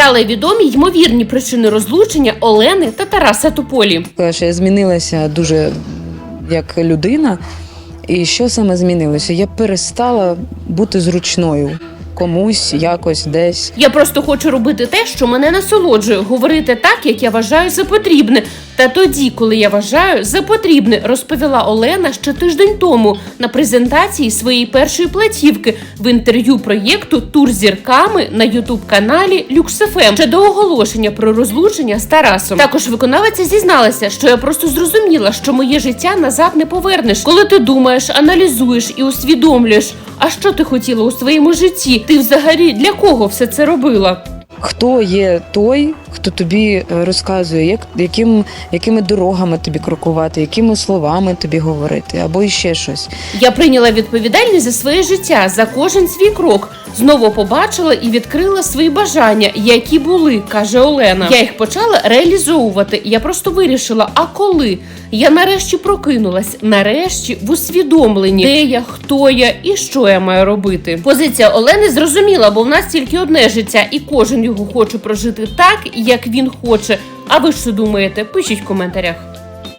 Стали відомі ймовірні причини розлучення Олени та Тараса Тополі. Що я змінилася дуже як людина. І що саме змінилося? Я перестала бути зручною комусь, якось, десь. Я просто хочу робити те, що мене насолоджує, говорити так, як я вважаю за потрібне. Та тоді, коли я вважаю за потрібне, розповіла Олена ще тиждень тому на презентації своєї першої платівки в інтерв'ю проєкту Тур зірками на ютуб каналі LuxFM ще до оголошення про розлучення з Тарасом. Також виконавиця зізналася, що я просто зрозуміла, що моє життя назад не повернеш. Коли ти думаєш, аналізуєш і усвідомлюєш, а що ти хотіла у своєму житті? Ти взагалі для кого все це робила? Хто є той, хто тобі е, розказує, як, яким, якими дорогами тобі крокувати, якими словами тобі говорити, або іще щось. Я прийняла відповідальність за своє життя, за кожен свій крок. Знову побачила і відкрила свої бажання, які були, каже Олена. Я їх почала реалізовувати. Я просто вирішила, а коли? Я нарешті прокинулась, нарешті в усвідомленні, де я, хто я і що я маю робити. Позиція Олени зрозуміла, бо в нас тільки одне життя, і кожен його хоче прожити так, як він хоче. А ви що думаєте? Пишіть в коментарях.